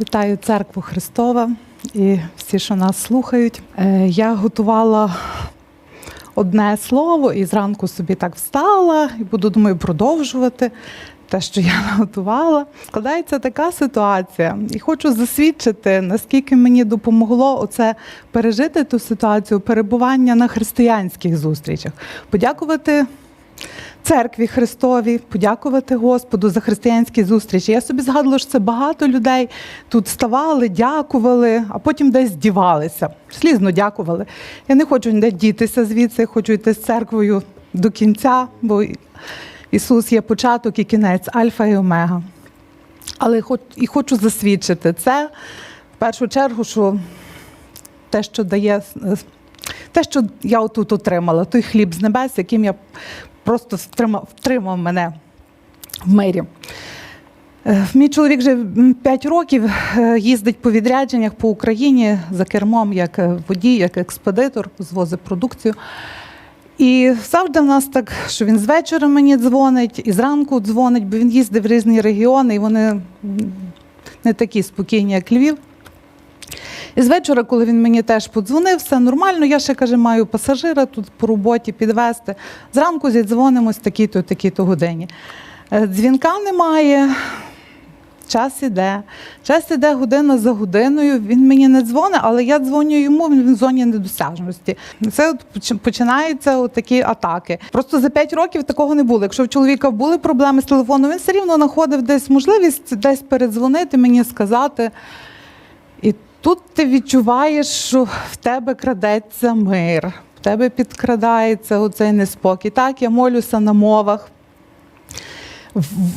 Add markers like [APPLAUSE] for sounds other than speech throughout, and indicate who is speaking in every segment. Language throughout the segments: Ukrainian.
Speaker 1: Вітаю церкву Христова і всі, що нас слухають. Е, Я готувала одне слово і зранку собі так встала і буду, думаю, продовжувати те, що я [LAUGHS] наготувала. Складається така ситуація, і хочу засвідчити, наскільки мені допомогло оце пережити ту ситуацію перебування на християнських зустрічах. Подякувати церкві Христовій, подякувати Господу за християнські зустрічі. Я собі згадувала, що це багато людей тут ставали, дякували, а потім десь дівалися. Слізно дякували. Я не хочу ніде дітися звідси, хочу йти з церквою до кінця, бо Ісус є початок і кінець, Альфа і Омега. Але і хочу засвідчити це в першу чергу, що те, що дає е, те, що я отут отримала, той хліб з небес, яким я просто втримав, втримав мене в мирі. Е, Мій чоловік вже 5 років е, їздить по відрядженнях по Україні за кермом як е, водій, як експедитор, звозить продукцію. І завжди в нас так, що він з вечора мені дзвонить, і зранку дзвонить, бо він їздить в різні регіони, і вони не такі спокійні, як Львів. І з вечора, коли він мені теж подзвонив, все нормально. Я ще каже, маю пасажира тут по роботі підвезти. Зранку зідзвонимось такій-то, такій-то годині. Е, Дзвінка немає. Час іде. Час іде година за годиною. Він мені не дзвонить, але я дзвоню йому, він в зоні недосяжності. Це от починаються от такі атаки. Просто за 5 років такого не було. Якщо в чоловіка були проблеми з телефоном, він все рівно знаходив десь можливість десь передзвонити, мені сказати. Тут ти відчуваєш, що в тебе крадеться мир, в тебе підкрадається оцей неспокій. Так, я молюся на мовах.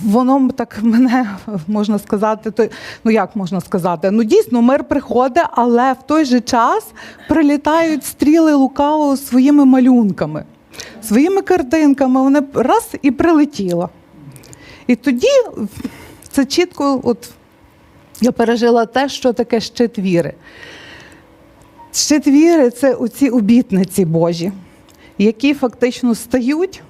Speaker 1: Воно так мене можна сказати, то ну як можна сказати? Ну дійсно мир приходить, але в той же час прилітають стріли лукавого своїми малюнками, своїми картинками. Вони раз і прилетіло. І тоді це чітко, от я пережила те, що таке щит віри. Щит віри це оці обітниці Божі, які фактично стають,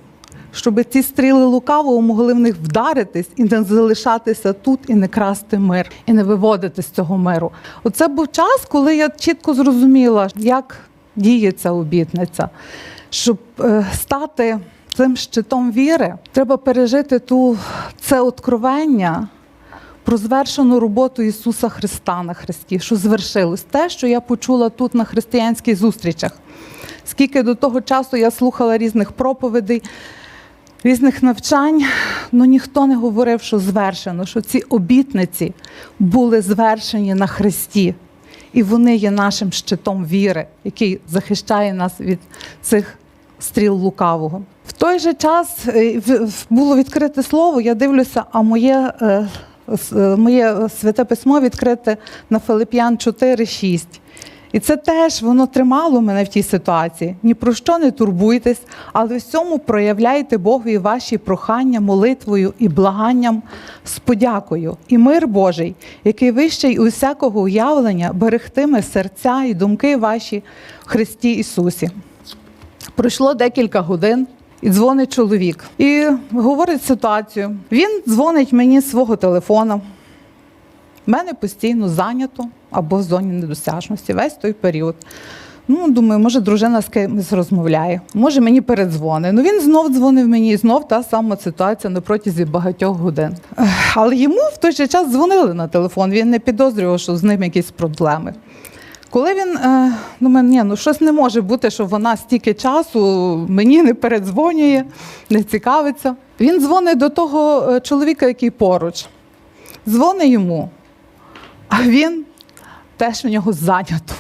Speaker 1: щоб ці стріли лукавого могли в них вдаритись і не залишатися тут, і не красти мир, і не виводити з цього миру. Оце був час, коли я чітко зрозуміла, як діє ця обітниця. Щоб е, стати цим щитом віри, треба пережити ту це откровення про звершену роботу Ісуса Христа на Христі, що звершилось те, що я почула тут на християнських зустрічах. Скільки до того часу я слухала різних проповідей, різних навчань, але ніхто не говорив, що звершено, що ці обітниці були звершені на Христі. І вони є нашим щитом віри, який захищає нас від цих стріл лукавого. В той же час е, було відкрите слово, я дивлюся, а моє, е, моє святе письмо відкрите на Филип'ян 4,6. І це теж воно тримало мене в тій ситуації. Ні про що не турбуйтесь, але в цьому проявляйте Богові ваші прохання молитвою і благанням з подякою. І мир Божий, який вищий усякого уявлення, берегтиме серця і думки ваші в Христі Ісусі. Пройшло декілька годин. І дзвонить чоловік і говорить ситуацію. Він дзвонить мені з свого телефона. Мене постійно зайнято або в зоні недосяжності весь той період. Ну, думаю, може, дружина з кимось розмовляє, може мені передзвонить. Ну він знов дзвонив мені, і знов та сама ситуація на протязі багатьох годин. Але йому в той же час дзвонили на телефон. Він не підозрював, що з ним якісь проблеми. Коли він е, думає, ні, ну щось не може бути, що вона стільки часу мені не передзвонює, не цікавиться. Він дзвонить до того е, чоловіка, який поруч. Дзвонить йому, а він теж в нього зайнято.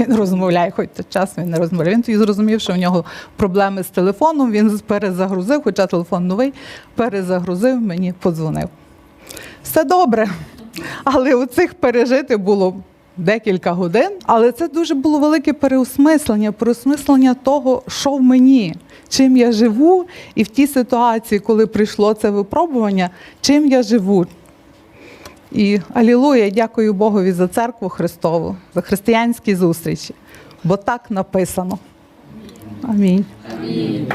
Speaker 1: Він розмовляє, хоч той час він не розмовляє. Він тоді зрозумів, що в нього проблеми з телефоном, він перезагрузив, хоча телефон новий, перезагрузив, мені подзвонив. Все добре. Але у цих пережити було декілька годин. Але це дуже було велике переосмислення, переосмислення того, що в мені, чим я живу, і в тій ситуації, коли прийшло це випробування, чим я живу. І алілуя, дякую Богові за церкву Христову, за християнські зустрічі, бо так написано. Амінь.
Speaker 2: Амінь.